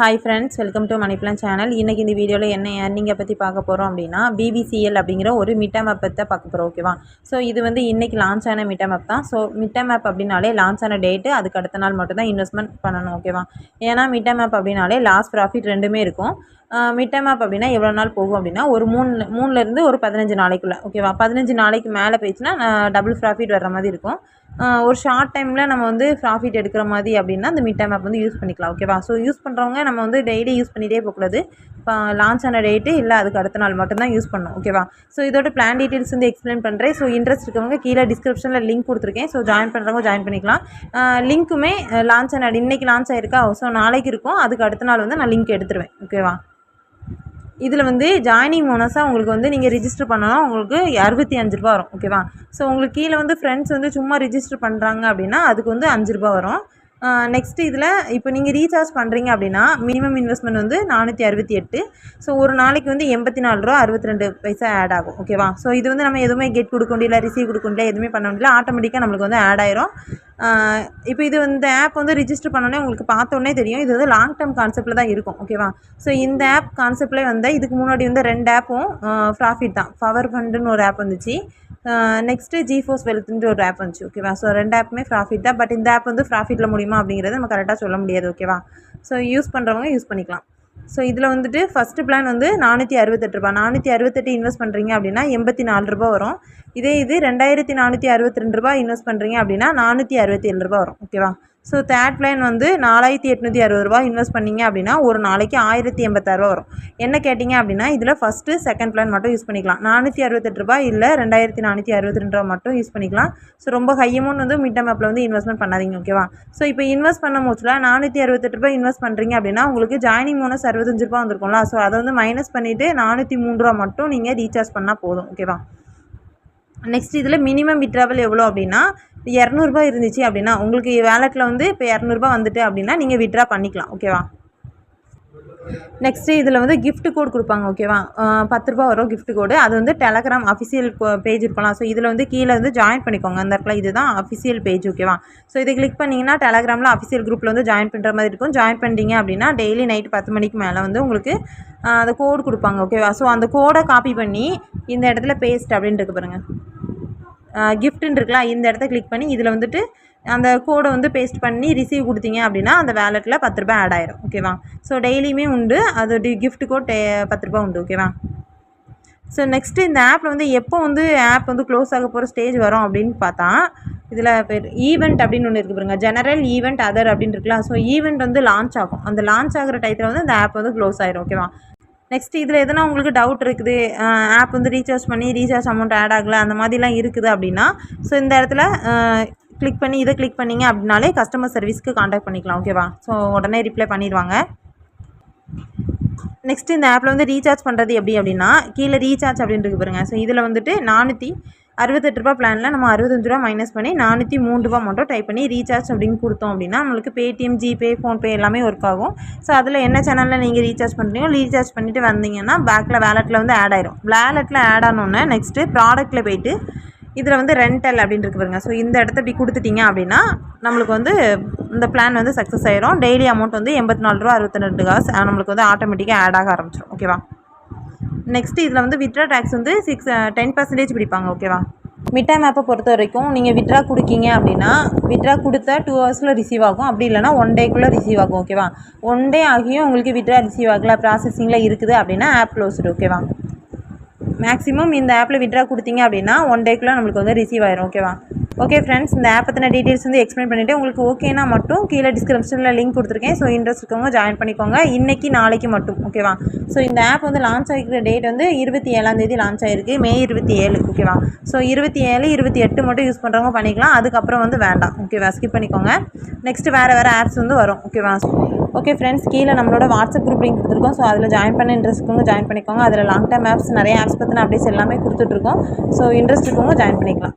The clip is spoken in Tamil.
Hi friends welcome to money plan channel இன்றைக்கி இந்த வீடியோவில் என்ன ஏர்னிங்கை பற்றி பார்க்க போகிறோம் அப்படின்னா பிபிசிஎல் அப்படிங்கிற ஒரு மிட்டம் ஆப் பற்றி பார்க்க போகிறோம் ஓகேவா ஸோ இது வந்து இன்றைக்கி லான்ச் ஆன மிட்டம் ஆப் தான். ஸோ மிட்டம் ஆப் அப்படின்னாலே லான்ச் ஆன டேட்டு அதுக்கு அடுத்த நாள் மட்டும்தான் இன்வெஸ்ட்மெண்ட் பண்ணணும் ஓகேவா ஏன்னா மிட்டம் ஆப் அப்படின்னாலே லாஸ்ட் ப்ராஃபிட் ரெண்டுமே இருக்கும். மிட்டம் ஆப் அப்படின்னா எவ்வளோ நாள் போகும் அப்படின்னா ஒரு மூணு மூணுலேருந்து ஒரு பதினஞ்சு நாளைக்குள்ளே ஓகேவா பதினஞ்சு நாளைக்கு மேலே போயிடுச்சுன்னா டபுள் ப்ராஃபிட் வர்ற மாதிரி இருக்கும். ஒரு ஷார்ட் டைமில் நம்ம வந்து ப்ராஃபிட் எடுக்கிற மாதிரி அப்படின்னா அந்த மிட் டைம் ஆப் வந்து யூஸ் பண்ணிக்கலாம் ஓகேவா ஸோ யூஸ் பண்ணுறவங்க நம்ம வந்து டெய்லி யூஸ் பண்ணிகிட்டே போகக்கூடாது. இப்போ லான்ச் ஆன டேட்டு இல்லை அதுக்கு அடுத்த நாள் மட்டும்தான் யூஸ் பண்ணணும் ஓகேவா ஸோ இதோட பிளான் டீட்டெயில்ஸ் வந்து எக்ஸ்பிளைன் பண்ணுறேன் ஸோ இன்ட்ரெஸ்ட் இருக்கவங்க கீழே டிஸ்கிரிப்ஷனில் லிங்க் கொடுத்துருக்கேன். ஸோ ஜாயின் பண்ணுறவங்க ஜாயின் பண்ணிக்கலாம். லிங்க்குமே லான்ச் ஆன இன்றைக்கி லான்ச் ஆயிருக்கா? ஸோ நாளைக்கு இருக்கும். அதுக்கு அடுத்த நாள் வந்து நான் லிங்க் எடுத்துருவேன் ஓகேவா இதில் வந்து ஜாயினிங் போனஸாக உங்களுக்கு வந்து நீங்கள் ரிஜிஸ்டர் பண்ணணும் உங்களுக்கு அறுபத்தி அஞ்சு ரூபா வரும். ஓகேவா ஸோ உங்களுக்கு கீழே வந்து ஃப்ரெண்ட்ஸ் வந்து சும்மா ரிஜிஸ்டர் பண்ணுறாங்க அப்படின்னா அதுக்கு வந்து அஞ்சு ரூபா வரும். நெக்ஸ்ட்டு இதில் இப்போ நீங்கள் ரீசார்ஜ் பண்ணுறீங்க அப்படின்னா மினிமம் இன்வெஸ்ட்மெண்ட் வந்து நானூற்றி அறுபத்தி எட்டு. ஸோ ஒரு நாளைக்கு வந்து எண்பத்தி நாலு ரூபா அறுபத்தி ரெண்டு பைசா ஆட் ஆகும். ஓகேவா ஸோ இது வந்து நம்ம எதுவுமே கெட் கொடுக்க முடியல ரிசீவ் கொடுக்க முடியல எதுவுமே பண்ண முடியல ஆட்டோமேட்டிக்காக நம்மளுக்கு வந்து ஆட் ஆயிரும். இப்போ இது இந்த ஆப் வந்து ரிஜிஸ்டர் பண்ணோன்னே உங்களுக்கு பார்த்தோன்னே தெரியும். இது வந்து லாங் டேர்ம் கான்செப்டில் தான் இருக்கும் ஓகேவா ஸோ இந்த ஆப் கான்செப்ட்லேயே வந்து இதுக்கு முன்னாடி வந்து ரெண்டு ஆப்பும் ப்ராஃபிட் தான். பவர் ஃபண்டுன்னு ஒரு ஆப் வந்துச்சு. நெக்ஸ்ட்டு ஜி ஃபோர்ஸ் வெல்த்ன்ற ஒரு ஆப் வந்துச்சு ஓகேவா ஸோ ரெண்டு ஆப்புமே ப்ராஃபிட் தான். பட் இந்த ஆப் வந்து ப்ராஃபிட்டில் முடியுமா அப்படிங்கிறது நம்ம கரெக்டாக சொல்ல முடியாது ஓகேவா ஸோ யூஸ் பண்ணுறவங்க யூஸ் பண்ணிக்கலாம். ஸோ இதில் வந்துட்டு ஃபஸ்ட்டு பிளான் வந்து நானூற்றி அறுபத்தெட்டு ரூபா நானூற்றி அறுபத்தெட்டு இன்வெஸ்ட் பண்ணுறீங்க அப்படின்னா எண்பத்தி நாலு ரூபா வரும். இதே இது ரெண்டாயிரத்தி நானூற்றி அறுபத்தி ரெண்டு ரூபா இன்வெஸ்ட் பண்ணுறீங்க அப்படின்னா நானூற்றி அறுபத்தி ஏழு ரூபா வரும். ஓகேவா ஸோ தேர்ட் பிளான் வந்து நாலாயிரத்தி எட்நூற்றி அறுபது ரூபா இன்வெஸ்ட் பண்ணிங்க அப்படின்னா ஒரு நாளைக்கு ஆயிரத்தி எண்பத்தாறுரூவா வரும். என்ன கேட்டிங்க அப்படின்னா இதில் ஃபஸ்ட்டு செகண்ட் பிளான் மட்டும் யூஸ் பண்ணிக்கலாம். நானூற்றி அறுபத்தெட்டு ரூபா இல்லை ரெண்டாயிரத்தி நானூற்றி அறுபத்தி ரெண்டு ரூபா மட்டும் யூஸ் பண்ணிக்கலாம். ஸோ ரொம்ப ஹை அமௌண்ட் வந்து மிட் ஆப்பில் வந்து இன்வெஸ்ட்மெண்ட் பண்ணாதீங்க ஓகேவா ஸோ இப்போ இன்வெஸ்ட் பண்ண மூச்சில் நானூற்றி அறுபத்தெட்டு ரூபா இன்வெஸ்ட் பண்ணுறீங்க அப்படின்னா உங்களுக்கு ஜாயினிங் போனஸ் அறுபத்தஞ்சு ரூபா வந்துருக்கும்ல ஸோ அதை வந்து மைனஸ் பண்ணிவிட்டு நானூற்றி மூணு ரூபா மட்டும் நீங்கள் ரீசார்ஜ் பண்ணால் போதும் ஓகேவா நெக்ஸ்ட் இதில் மினிமம் விட்ராவல் எவ்வளோ அப்படின்னா இரநூறுபா இருந்துச்சு அப்படின்னா உங்களுக்கு வேலெட்டில் வந்து இப்போ இரநூறுபா வந்துட்டு அப்படின்னா நீங்கள் விட்ரா பண்ணிக்கலாம் ஓகேவா நெக்ஸ்ட்டு இதில் வந்து கிஃப்ட் கோட் கொடுப்பாங்க ஓகேவா பத்து ரூபா வரும் கிஃப்ட் கோடு அது வந்து டெலகிராம் அஃபிஷியல் பேஜ் இருக்கலாம். ஸோ இதில் வந்து கீழே வந்து ஜாயின் பண்ணிக்கோங்க. அந்த இடத்துல இதுதான் அஃபிஷியல் பேஜ் ஓகேவா ஸோ இதை கிளிக் பண்ணிங்கன்னா டெலகிராமில் அஃபிஷியல் குரூப்பில் வந்து ஜாயின் பண்ணுற மாதிரி இருக்கும். ஜாயின் பண்ணிட்டீங்க அப்படின்னா டெய்லி நைட் பத்து மணிக்கு மேலே வந்து உங்களுக்கு அந்த கோடு கொடுப்பாங்க ஓகேவா ஸோ அந்த கோடை காப்பி பண்ணி இந்த இடத்துல பேஸ்ட் அப்படின்ட்டு இருக்கு பாருங்கள் கிஃப்ட்டுன்னு இருக்கலாம் இந்த இடத்த கிளிக் பண்ணி இதில் வந்துட்டு அந்த கோடை வந்து பேஸ்ட் பண்ணி ரிசீவ் கொடுத்தீங்க அப்படின்னா அந்த வேலெட்டில் பத்து ரூபாய் ஆட் ஆயிரும். ஓகேவா ஸோ டெய்லியுமே உண்டு. அது கிஃப்ட் கோட் பத்து ரூபா உண்டு. ஓகேவா ஸோ நெக்ஸ்ட்டு இந்த ஆப்பில் வந்து எப்போ வந்து ஆப் வந்து க்ளோஸ் ஆக போகிற ஸ்டேஜ் வரும் அப்படின்னு பார்த்தா இதில் பேர் ஈவெண்ட் அப்படின்னு ஒன்று இருக்குது பாருங்க. ஜெனரல் ஈவெண்ட் அதர் அப்படின்னு இருக்கலாம். ஸோ ஈவெண்ட் வந்து லான்ச் ஆகும். அந்த லான்ச் ஆகிற டயத்தில் வந்து அந்த ஆப் வந்து க்ளோஸ் ஆயிரும். ஓகேவா நெக்ஸ்ட் இதில் எதனா உங்களுக்கு டவுட் இருக்குது ஆப் வந்து ரீசார்ஜ் பண்ணி ரீசார்ஜ் அமௌண்ட் ஆட் ஆகலை அந்த மாதிரிலாம் இருக்குது அப்படின்னா ஸோ இந்த இடத்துல கிளிக் பண்ணி இதை கிளிக் பண்ணிங்க அப்படின்னாலே கஸ்டமர் சர்வீஸ்க்கு காண்டாக்ட் பண்ணிக்கலாம் ஓகேவா ஸோ உடனே ரிப்ளை பண்ணிடுவாங்க. நெக்ஸ்ட் இந்த ஆப்பில் வந்து ரீசார்ஜ் பண்ணுறது எப்படி அப்படின்னா கீழே ரீசார்ஜ் அப்படின்ட்டு பாருங்கள் ஸோ இதில் வந்துட்டு நானூற்றி அறுபத்தெட்டு ரூபா பிளானில் நம்ம அறுபத்தஞ்சு ரூபா மைனஸ் பண்ணி நானூற்றி மூணு ரூபா மட்டும் டைப் பண்ணி ரீசார்ஜ் அப்படின்னு கொடுத்தோம் அப்படின்னா நம்மளுக்கு பேடிஎம் ஜிபே ஃபோன்பே எல்லாமே ஒர்க் ஆகும். ஸோ அதில் என்ன சேனலில் நீங்கள் ரீசார்ஜ் பண்ணுறீங்களோ ரீசார்ஜ் பண்ணிவிட்டு வந்தீங்கன்னா பேக்கில் வேலெட்டில் வந்து ஆட் ஆயிரும். வேலெட்டில் ஆட் ஆனோன்னே நெக்ஸ்ட்டு ப்ராடக்ட்டில் போயிட்டு இதில் வந்து ரெண்டல் அப்படின்னு இருக்கு பாருங்க. ஸோ இந்த இடத்த இப்படி கொடுத்துட்டிங்க அப்படின்னா நம்மளுக்கு வந்து இந்த பிளான் வந்து சக்ஸஸ் ஆயிரும். டெய்லி அமௌண்ட் வந்து எண்பத்தி நாலு ரூபா அறுபத்தி ரெண்டு காசு நம்மளுக்கு வந்து ஆட்டோமேட்டிக்காக ஆட் ஆக ஆரம்பிச்சிடும் ஓகேவா நெக்ஸ்ட்டு இதில் வந்து வித்ரா டேக்ஸ் வந்து சிக்ஸ் டென் பர்சன்டேஜ் பிடிப்பாங்க ஓகேவா மிட்டா மேப்பை பொறுத்த வரைக்கும் நீங்கள் விட்ரா கொடுக்கீங்க அப்படின்னா விட்ரா கொடுத்தா டூ ஹவர்ஸில் ரிசீவ் ஆகும். அப்படி இல்லைனா ஒன் டேக்குள்ளே ரிசீவ் ஆகும் ஓகேவா ஒன் டே ஆகியும் உங்களுக்கு விட்ரா ரிசீவ் ஆகல ப்ராசஸிங்கில் இருக்குது அப்படின்னா ஆப் க்ளோஸ்டு ஓகேவா மேக்ஸிமம் இந்த ஆப்பில் விட்ரா கொடுத்தீங்க அப்படின்னா ஒன் டேக்குள்ளே நம்மளுக்கு வந்து ரிசீவ் ஆயிரும் ஓகேவா ஓகே ஃப்ரெண்ட்ஸ் இந்த ஆப் பற்றின டீட்டெயில்ஸ் வந்து எக்ஸ்பிளைன் பண்ணிவிட்டு உங்களுக்கு ஓகேனா மட்டும் கீழே டிஸ்கிரிப்ஷனில் லிங்க் கொடுத்துருக்கேன். ஸோ இன்ட்ரெஸ்ட் இருக்கவங்க ஜாயின் பண்ணிக்கோங்க. இன்றைக்கி நாளைக்கு மட்டும் ஓகேவா ஸோ இந்த ஆப் வந்து லான்ச் ஆகிக்கிற டேட் வந்து இருபத்தி ஏழாந்தேதி லான்ச் ஆகிருக்கு மே இருபத்தி ஏழு ஓகேவா ஸோ இருபத்தி ஏழு இருபத்தி எட்டு மட்டும் யூஸ் பண்ணுறவங்க பண்ணிக்கலாம். அதுக்கப்புறம் வந்து வேண்டாம் ஓகேவா ஸ்கிப் பண்ணிக்கோங்க. நெக்ஸ்ட்டு வேறு வேறு ஆப்ஸ் வந்து வரும் ஓகேவா ஓகே ஃப்ரெண்ட்ஸ் கீழே நம்மளோட வாட்ஸ்அப் குரூப் லிங்க் கொடுத்துருக்கோம். ஸோ அதில் ஜாயின் பண்ண இன்ட்ரெஸ்ட் இருக்கவங்க ஜாயின் பண்ணிக்கோங்க. அதில் லாங் டைம் ஆப்ஸ் நிறைய ஆப்ஸ் பற்றின அப்டேட்ஸ் எல்லாமே கொடுத்துட்ருக்கோம் ஸோ இன்ட்ரெஸ்ட் இருக்கவங்க ஜாயின் பண்ணிக்கலாம்.